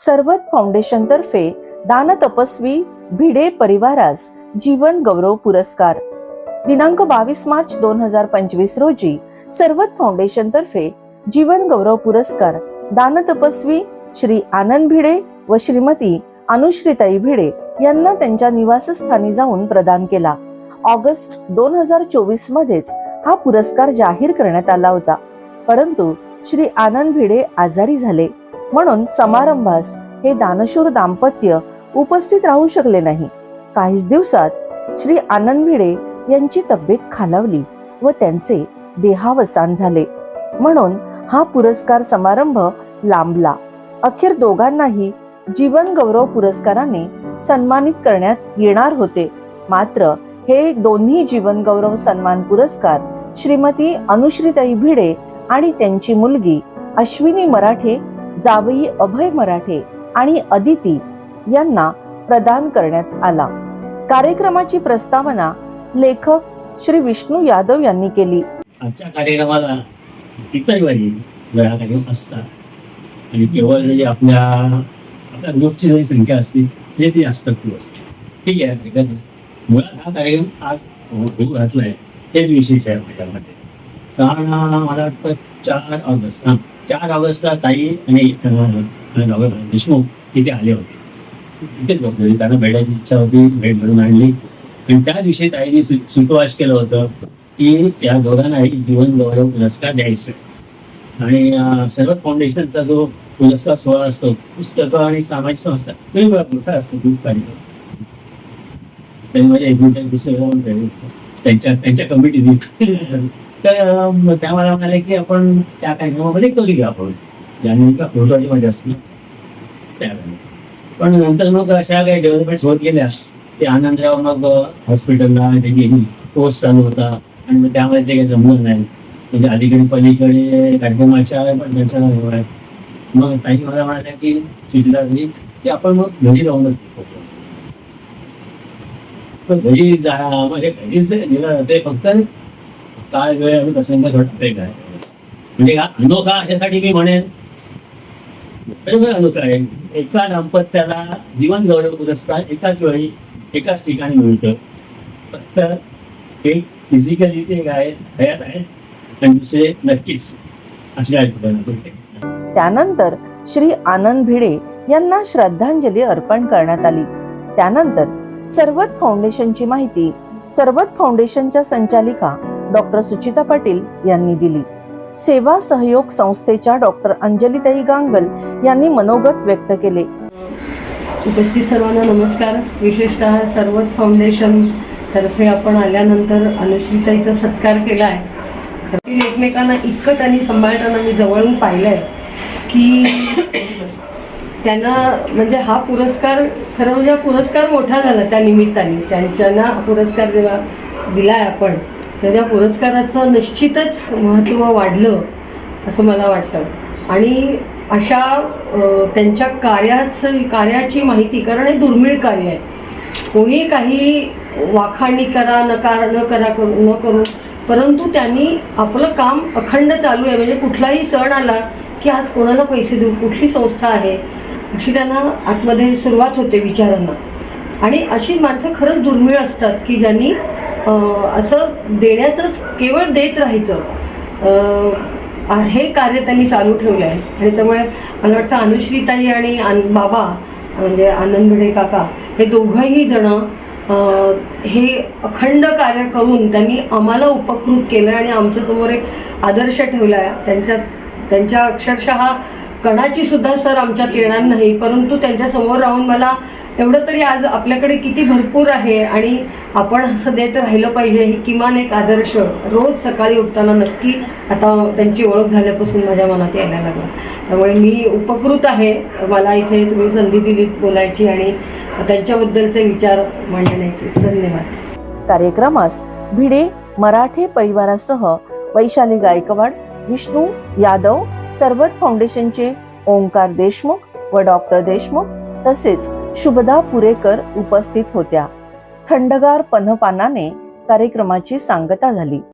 सर्वत फाउंडेशनतर्फे दानतपस्वी दान तपस्वी भिडे परिवारास जीवन गौरव पुरस्कार. दिनांक बावीस मार्च दोन हजार पंचवीस रोजी सर्वत फाउंडेशनतर्फे जीवन गौरव पुरस्कार दान तपस्वी श्री आनंद भिडे व श्रीमती अनुश्रीताई भिडे यांना त्यांच्या निवासस्थानी जाऊन प्रदान केला. ऑगस्ट दोन हजार चोवीस मध्येच हा पुरस्कार जाहीर करण्यात आला होता. परंतु श्री आनंद भिडे आजारी झाले. म्हणून समारंभास हे दानशूर दाम्पत्य उपस्थित राहू शकले नाही. काहीच दिवसात श्री आनंद भिडे यांची तब्येत खालावली व त्यांचे देहावसान झाले. म्हणून हा पुरस्कार समारंभ लांबला. अखेर दोघांनाही जीवन गौरव पुरस्काराने सन्मानित करण्यात येणार होते. मात्र हे दोन्ही जीवन गौरव सन्मान पुरस्कार श्रीमती अनुश्रीताई भिडे आणि त्यांची मुलगी अश्विनी मराठे जावई अभय मराठे आणि अदिती यांना प्रदान करण्यात आला. कार्यक्रमाची प्रस्तावना लेखक श्री विष्णू यादव यांनी केली. आजच्या कार्यक्रमाला इतर वेळाकडे कार्यक्रम असतात. आणि केवळ जरी आपल्या आपल्या ग्रुपची जरी संख्या असते ते ती जास्त खूप असते. ठीक आहे मुळात हा कार्यक्रम आज होऊ घातलाय. हेच विशेष आहे माझ्यामध्ये. कारण मला वाटतं चार ऑगस्ट चार ऑगस्टला ताई आणि देशमुख इथे आले होते. इथेच बसले त्यांना भेटायची इच्छा होती भेट घडून आणली. आणि त्या दिवशी ताईने सुटवास केलं होतं की या दोघांनाही जीवन गौरव पुरस्कार द्यायचा आणि सर्व फाउंडेशनचा जो पुरस्कार सोहळा असतो पुस्तकं आणि सामाजिक संस्था वेगवेगळा मोठा असतो खूप कार्यक्रम त्यामध्ये एकमेकांची पुस्तकं पण ठेवली. त्यांच्या त्यांच्या कमिटीने तर त्या मला म्हणाले की आपण त्या कार्यक्रमामध्ये करूया आपण? ज्याने का फोटोमध्ये त्यावेळी पण नंतर मग अशा काही डेव्हलपमेंट होत गेल्या. ते आनंदराव मग हॉस्पिटलला त्याची कोर्स चालू होता. आणि मग त्यामध्ये ते काही जमलं नाही. म्हणजे अलीकडे पलीकडे कार्यक्रमाच्या पण त्यांच्या मग ताई मला म्हणाल्या की सुचिता की आपण मग घरी जाऊनच पण घरी जा म्हणजे घरीच दिलं जाते फक्त काय वेळ आणि प्रसंग घडते काय? म्हणजे अनोखा अशासाठी मी म्हणेन. बरोबर अनोखा आहे. एका दाम्पत्याला जीवन गौरव पुरस्कार एकाच वेळी एकाच ठिकाणी मिळतं. फक्त एक फिजिकली ते काय हयात आहेत. आणि दुसरे नक्कीच असे आहेत. त्यानंतर श्री आनंद भिडे यांना श्रद्धांजली अर्पण करण्यात आली. त्यानंतर सर्वत फाउंडेशनची माहिती सर्वत फाउंडेशनच्या संचालिका डॉक्टर सुचिता पाटील यांनी दिली. सेवा सहयोग संस्थेच्या डॉक्टर अंजलीताई गांगल यांनी मनोगत व्यक्त केले. उपस्थित सर्वांना नमस्कार. विशेषतः सर्वत फाउंडेशन तर्फे आपण आल्यानंतर अनुश्रीताईचा सत्कार केला आहे. एकमेकांना इतकं त्यांनी सांभाळताना मी जवळून पाहिलं आहे की त्यांना म्हणजे हा पुरस्कार खरं म्हणजे पुरस्कार मोठा झाला त्या निमित्ताने. त्यांच्यांना पुरस्कार जेव्हा दिलाय आपण तर त्या पुरस्काराचं निश्चितच महत्त्व वाढलं असं मला वाटतं. आणि अशा त्यांच्या कार्याचं कार्याची माहिती कारण हे दुर्मिळ कार्य आहे. कोणी काही वाखाणी करा नकार न करा करू न करू परंतु त्यांनी आपलं काम अखंड चालू आहे. म्हणजे कुठलाही सण आला की आज कोणाला पैसे देऊ कुठली संस्था आहे अशी त्यांना आतमध्ये सुरुवात होते विचारांना. आणि अशी माणसं खरंच दुर्मिळ असतात की ज्यांनी असं देण्याचंच केवळ देत राहायचं. हे कार्य त्यांनी चालू ठेवलं आहे. आणि त्यामुळे मला वाटतं अनुश्रीताई आणि आन- बाबा म्हणजे आनंद भिडे काका हे दोघंही जण हे अखंड कार्य करून त्यांनी आम्हाला उपकृत केलं आणि आमच्यासमोर एक आदर्श ठेवला आहे. त्यांच्या त्यांच्या अक्षरशः कणाची सुद्धा सर आमच्यात येणार नाही परंतु त्यांच्यासमोर राहून मला एवढं तरी आज आपल्याकडे किती भरपूर आहे आणि आपण असं देत राहिलं पाहिजे हे किमान एक आदर्श रोज सकाळी उठताना नक्की आता त्यांची ओळख झाल्यापासून माझ्या मनात यायला लागला. त्यामुळे मी उपकृत आहे. मला इथे तुम्ही संधी दिली बोलायची आणि त्यांच्याबद्दलचे विचार मांडण्याची. धन्यवाद. कार्यक्रमास भिडे मराठे परिवारासह वैशाली गायकवाड विष्णू यादव सर्वत फाउंडेशनचे ओंकार देशमुख व डॉक्टर देशमुख तसेच शुभदा पुरेकर उपस्थित होत्या. थंडगार पन्हपानाने कार्यक्रमाची सांगता झाली.